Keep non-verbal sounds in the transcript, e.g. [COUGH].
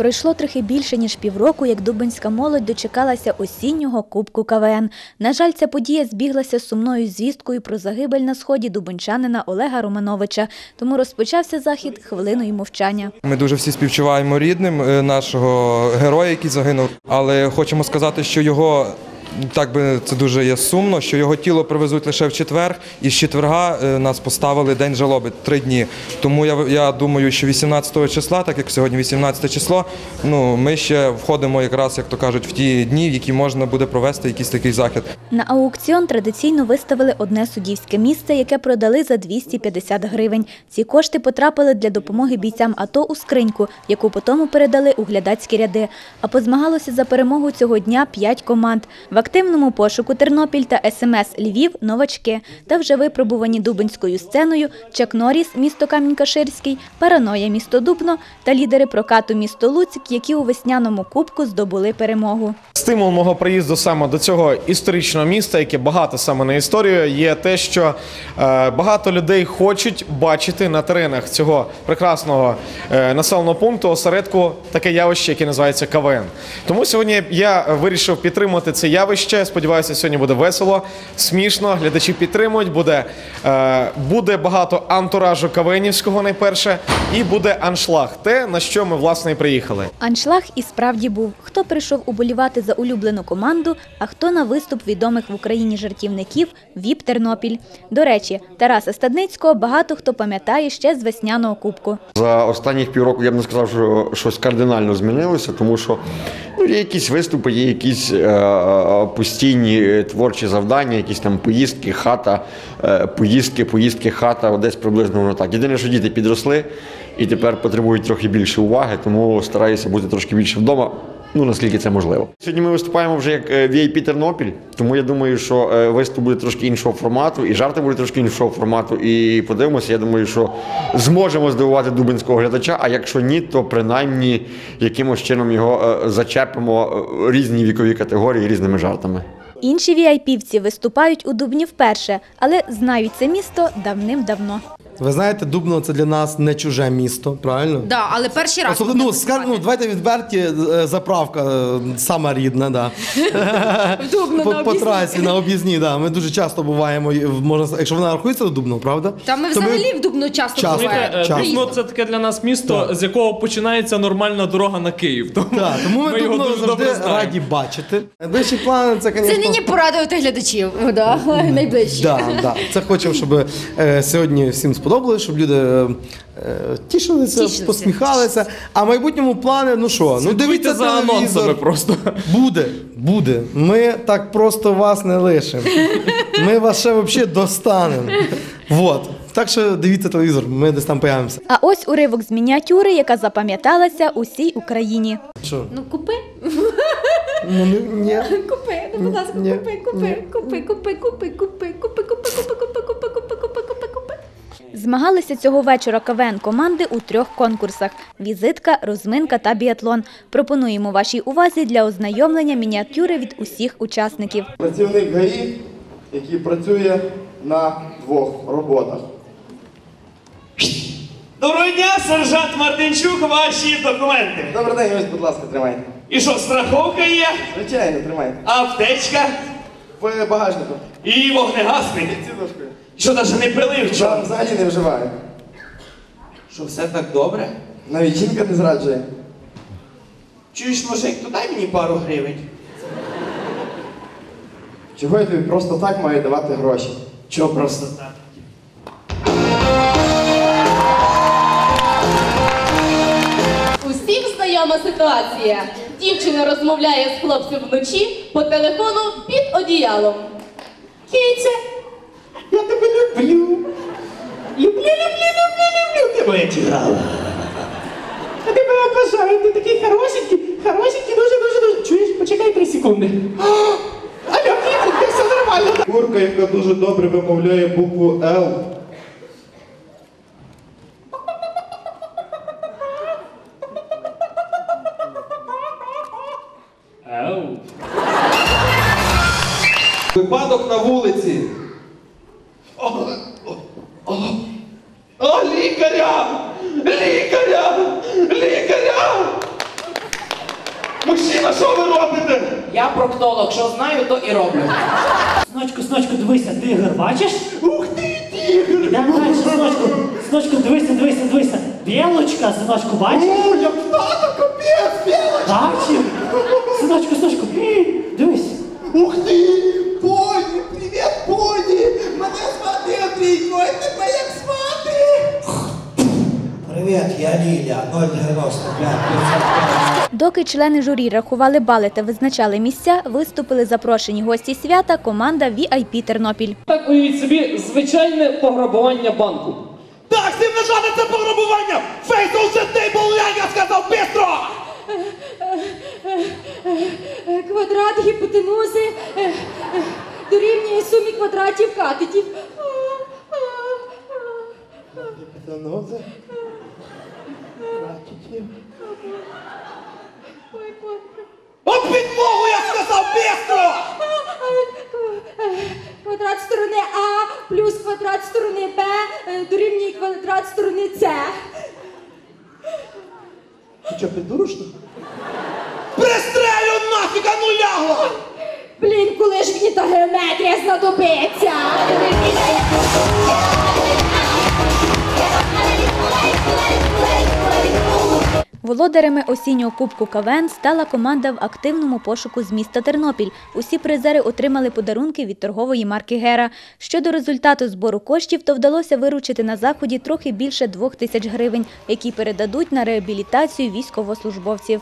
Пройшло трохи більше ніж півроку, як дубинська молодь дочекалася осіннього кубку КВН. На жаль, ця подія збіглася з сумною звісткою про загибель на сході дубинчанина Олега Романовича. Тому розпочався захід хвилиною мовчання. Ми дуже всі співчуваємо рідним е, нашого героя, який загинув. Але хочемо сказати, що його так би це дуже є сумно, що його тіло привезуть лише в четвер, і з четверга е, нас поставили день жалоби три дні. Тому я я думаю, що 18 числа, так як сьогодні 18 число, ну ми ще входимо якраз, як то кажуть, в ті дні, в які можна буде провести якийсь такий захід. На аукціон традиційно виставили одне суддівське місце, яке продали за 250 гривень. Ці кошти потрапили для допомоги бійцям АТО у скриньку, яку потім передали у глядацькі ряди. А позмагалося за перемогу цього дня п'ять команд. Активному пошуку Тернопіль та СМС Львів новачки та вже випробувані дубинською сценою Чак Норріс, місто Камінь-Каширський, Параноя, місто Дубно та лідери прокату місто Луцьк, які у весняному кубку здобули перемогу. Стимул мого приїзду саме до цього історичного міста, яке багато саме на історію, є те, що е, багато людей хочуть бачити на теренах цього прекрасного е, населеного пункту осередку таке явище, яке називається КВН. Тому сьогодні я вирішив підтримати це явище. Сподіваюся, сьогодні буде весело, смішно. Глядачі підтримують. Буде, е, буде багато антуражу КВНівського найперше, і буде аншлаг. Те на що ми власне і приїхали. Аншлаг і справді був. Хто прийшов уболівати за улюблену команду, а хто на виступ відомих в Україні жартівників ВІП Тернопіль. До речі, Тараса Стадницького багато хто пам'ятає ще з весняного кубку. За останніх півроку я б не сказав, що щось кардинально змінилося, тому що ну, є якісь виступи, є якісь е, е, постійні е, творчі завдання, якісь там поїздки, хата, е, поїздки, поїздки, хата, десь приблизно воно так. Єдине, що діти підросли і тепер потребують трохи більше уваги, тому стараюся бути трошки більше вдома. Ну, наскільки це можливо. Сьогодні ми виступаємо вже як е, VIP Тернопіль, тому я думаю, що е, виступ буде трошки іншого формату, і жарти будуть трошки іншого формату. І подивимося, я думаю, що зможемо здивувати дубинського глядача. А якщо ні, то принаймні якимось чином його е, зачепимо різні вікові категорії різними жартами. Інші віайпівці виступають у Дубні вперше, але знають це місто давним-давно. Ви знаєте, Дубно це для нас не чуже місто, правильно? Да, але перший раз. Особливо, ну, скар, ну, давайте відверті, е, заправка е, сама рідна, да. [LAUGHS] Дубно по, на по трасі на об'їзні, да. Ми дуже часто буваємо, і в- можна, якщо вона рахується до Дубно, правда? Та ми То взагалі в Дубно часто Часто. буваємо. Знаєте, Е, Час. Дубно це таке для нас місто, з якого починається нормальна дорога на Київ. Тому, Так, тому ми, ми його Дубно дуже завжди добре знаємо. раді бачити. Найближчі плани це, звісно... Це нині порадувати глядачів, [LAUGHS] да, найближчі. Да, да. Це хочемо, щоб е, сьогодні всім сподобалось, щоб люди е, е, тішилися, Тішилися. посміхалися. А в майбутньому плані, ну що, ну дивіться за анонсами просто. Буде, буде. Ми так просто вас не лишимо. Ми вас ще взагалі достанемо. Вот. Так що дивіться телевізор, ми десь там появимося. А ось уривок з мініатюри, яка запам'яталася усій Україні. Що? Ну купи, Ну, ні, купи, ну будь ласка, купи, купи, купи, купи, купи, купи, купи, купи. Змагалися цього вечора КВН команди у трьох конкурсах: візитка, розминка та біатлон. Пропонуємо вашій увазі для ознайомлення мініатюри від усіх учасників. Працівник ГАІ, який працює на двох роботах. Доброго дня, сержант Мартинчук, ваші документи. Добрий день, ось, будь ласка, тримайте. І що, страховка є, Звичайно, тримайте. аптечка В багажнику. і вогнегасник. Сідушкою. Що навіть не пилив, Що що? взагалі не вживаю. Що все так добре? Навіть жінка не зраджує. Чуєш, мужик, то дай мені пару гривень. Чого я тобі просто так маю давати гроші? Чого просто так? Усім знайома ситуація. Дівчина розмовляє з хлопцем вночі по телефону під одіялом. Кіця, я тебе люблю. Люблю, люблю, люблю, люблю. Ти моя тіграла. Я тебе обожаю, ти такий хорошенький, хорошенький, дуже, дуже, дуже. Чуєш, почекай три секунди. Алло, кіця, все нормально. Курка, яка дуже добре вимовляє букву Л. Випадок на вулиці. О, лікаря! Лікаря! Лікаря! А що ви робите? Я проктолог, що знаю, то і роблю. Синочку, синочку, дивися, тигр, бачиш? Ух ти, тігр! Ідемо далі, синочку. Синочку, дивися, дивися, дивися. Білочка, синочку, бачиш? О, як тато, капець, білочка! Бачив? Синочку, синочку, дивись. Ух ти! Доки члени журі рахували бали та визначали місця, виступили запрошені гості свята команда VIP Тернопіль. Так уявіть собі звичайне пограбування банку. Так, не жодне це пограбування! The table, як я сказав, бистро! Е, Квадрат гіпотенузи е, е, дорівнює сумі квадратів катетів. А, а, а. Ой, Боже. Об підмогу, я сказав, бистро! Е, Квадрат сторони А плюс квадрат сторони Б е, дорівнює квадрат сторони С. Ти що, підурушно? Пристрелю нафіг, а ну лягла! Блін, коли ж мені та геометрія знадобиться? Володарями осіннього кубку КВН стала команда в активному пошуку з міста Тернопіль. Усі призери отримали подарунки від торгової марки Гера. Щодо результату збору коштів, то вдалося виручити на заході трохи більше двох тисяч гривень, які передадуть на реабілітацію військовослужбовців.